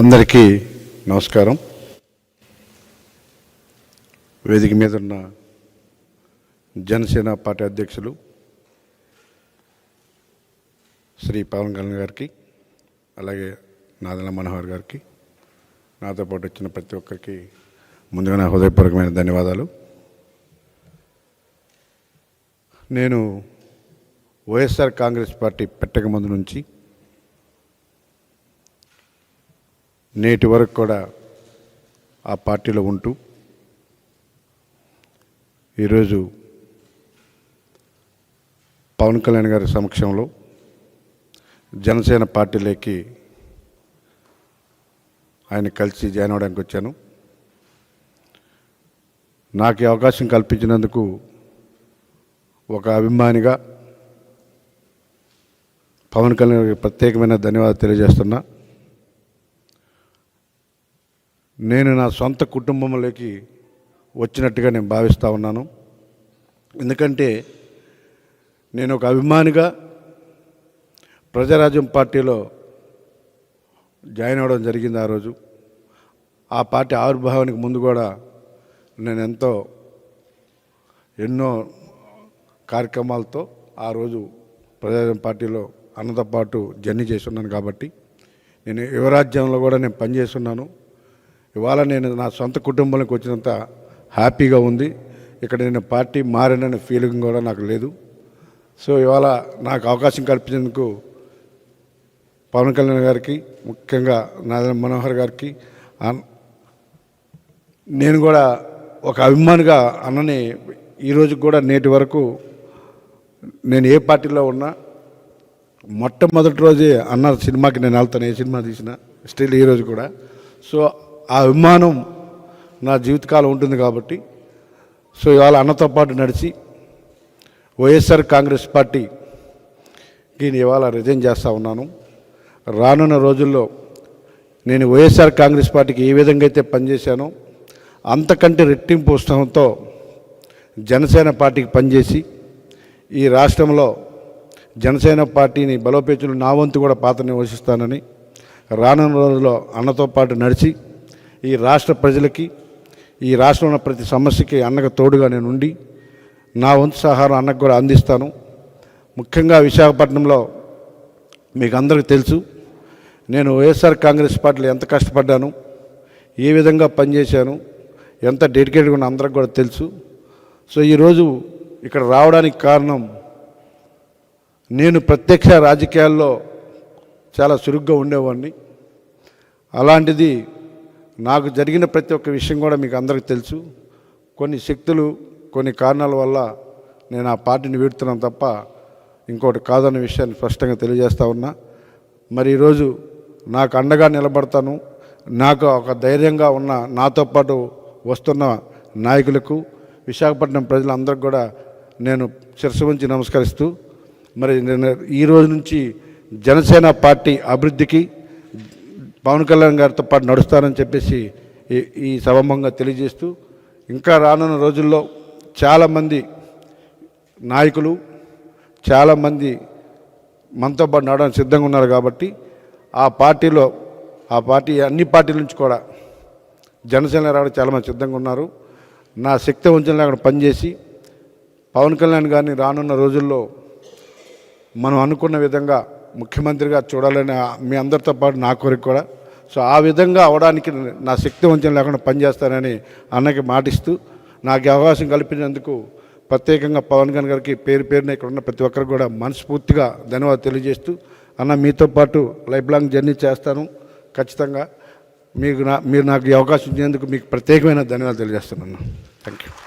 అందరికీ నమస్కారం. వేదిక మీద ఉన్న జనసేన పార్టీ అధ్యక్షులు శ్రీ పవన్ కళ్యాణ్ గారికి అలాగే నాదల మనోహర్ గారికి నాతో పాటు వచ్చిన ప్రతి ఒక్కరికి ముందుగా నా హృదయపూర్వకమైన ధన్యవాదాలు. నేను వైఎస్ఆర్ కాంగ్రెస్ పార్టీ పెట్టక ముందు నుంచి నేటి వరకు కూడా ఆ పార్టీలో ఉంటూ ఈరోజు పవన్ కళ్యాణ్ గారి సమక్షంలో జనసేన పార్టీలోకి ఆయన కలిసి జాయిన్ అవడానికి వచ్చాను. నాకు అవకాశం కల్పించినందుకు ఒక అభిమానిగా పవన్ కళ్యాణ్ గారికి ప్రత్యేకమైన ధన్యవాదాలు తెలియజేస్తున్నా. నేను నా సొంత కుటుంబంలోకి వచ్చినట్టుగా నేను భావిస్తూ ఉన్నాను. ఎందుకంటే నేను ఒక అభిమానిగా ప్రజారాజ్యం పార్టీలో జాయిన్ అవ్వడం జరిగింది ఆ రోజు. ఆ పార్టీ ఆవిర్భావానికి ముందు కూడా నేను ఎంతో ఎన్నో కార్యక్రమాలతో ఆ రోజు ప్రజారాజ్యం పార్టీలో అన్నతో పాటు జర్నీ చేస్తున్నాను కాబట్టి నేను యువరాజ్యంలో కూడా నేను పనిచేస్తున్నాను ఇవాళ నేను నా సొంత కుటుంబంలోకి వచ్చినంత హ్యాపీగా ఉంది. ఇక్కడ నేను పార్టీ మారిననే ఫీలింగ్ కూడా నాకు లేదు. సో ఇవాళ నాకు అవకాశం కల్పించేందుకు పవన్ కళ్యాణ్ గారికి ముఖ్యంగా నాదన మనోహర్ గారికి నేను కూడా ఒక అభిమానిగా అన్నని ఈరోజు కూడా నేటి వరకు నేను ఏ పార్టీలో ఉన్నా మొట్టమొదటి రోజే అన్న సినిమాకి నేను వెళ్తాను ఏ సినిమా తీసినా స్టిల్ ఈరోజు కూడా. సో ఆ అభిమానం నా జీవితకాలం ఉంటుంది కాబట్టి. సో ఇవాళ అన్నతో పాటు నడిచి వైఎస్ఆర్ కాంగ్రెస్ పార్టీకి నేను ఇవాళ రిజైన్ చేస్తూ ఉన్నాను. రానున్న రోజుల్లో నేను వైఎస్ఆర్ కాంగ్రెస్ పార్టీకి ఏ విధంగా అయితే పనిచేశానో అంతకంటే రెట్టింపు ఉత్సాహంతో జనసేన పార్టీకి పనిచేసి ఈ రాష్ట్రంలో జనసేన పార్టీని బలోపేతులు నా వంతు కూడా పాత్రని పోషిస్తానని రానున్న రోజుల్లో అన్నతో పాటు నడిచి ఈ రాష్ట్ర ప్రజలకి ఈ రాష్ట్రంలో ఉన్న ప్రతి సమస్యకి అన్నకు తోడుగా నేను ఉండి నా వంతు సహారం అన్నకు కూడా అందిస్తాను. ముఖ్యంగా విశాఖపట్నంలో మీకు అందరికీ తెలుసు నేను వైఎస్ఆర్ కాంగ్రెస్ పార్టీలో ఎంత కష్టపడ్డాను ఏ విధంగా పనిచేశాను ఎంత డెడికేట్గా ఉన్న అందరికి కూడా తెలుసు. సో ఈరోజు ఇక్కడ రావడానికి కారణం నేను ప్రత్యక్ష రాజకీయాల్లో చాలా చురుగ్గా ఉండేవాడిని. అలాంటిది నాకు జరిగిన ప్రతి ఒక్క విషయం కూడా మీకు అందరికీ తెలుసు. కొన్ని శక్తులు కొన్ని కారణాల వల్ల నేను ఆ పార్టీని వీడుతున్నాను తప్ప ఇంకోటి కాదన్న విషయాన్ని స్పష్టంగా తెలియజేస్తా ఉన్నా. మరి ఈరోజు నాకు అండగా నిలబడతాను. నాకు ఒక ధైర్యంగా ఉన్న నాతో పాటు వస్తున్న నాయకులకు విశాఖపట్నం ప్రజలందరికీ కూడా నేను శిరస్సు ఉంచి నమస్కరిస్తూ మరి నేను ఈ రోజు నుంచి జనసేన పార్టీ అభివృద్ధికి పవన్ కళ్యాణ్ గారితో పాటు నడుస్తానని చెప్పేసి ఈ ఈ సభంగా తెలియజేస్తూ ఇంకా రానున్న రోజుల్లో చాలామంది నాయకులు చాలామంది మనతో పాటు నడవడానికి సిద్ధంగా ఉన్నారు కాబట్టి ఆ పార్టీలో ఆ పార్టీ అన్ని పార్టీల నుంచి కూడా జనసేన రావడం చాలామంది సిద్ధంగా ఉన్నారు. నా శక్తి వంచన అక్కడ పనిచేసి పవన్ కళ్యాణ్ గారిని రానున్న రోజుల్లో మనం అనుకున్న విధంగా ముఖ్యమంత్రిగా చూడాలని మీ అందరితో పాటు నా కోరిక కూడా. సో ఆ విధంగా అవడానికి నా శక్తి వంచన లేకుండా పనిచేస్తానని అన్నకి మాటిస్తూ నాకు అవకాశం కల్పించినందుకు ప్రత్యేకంగా పవన్ కళ్యాణ్ గారికి పేరు పేరున ఇక్కడ ఉన్న ప్రతి ఒక్కరికి కూడా మనస్ఫూర్తిగా ధన్యవాదాలు తెలియజేస్తూ అన్న మీతో పాటు లైఫ్ లాంగ్ జర్నీ చేస్తాను ఖచ్చితంగా. మీకు నా మీరు నాకు ఈ అవకాశం ఇచ్చినందుకు మీకు ప్రత్యేకమైన ధన్యవాదాలు తెలియజేస్తున్నాను. Thank you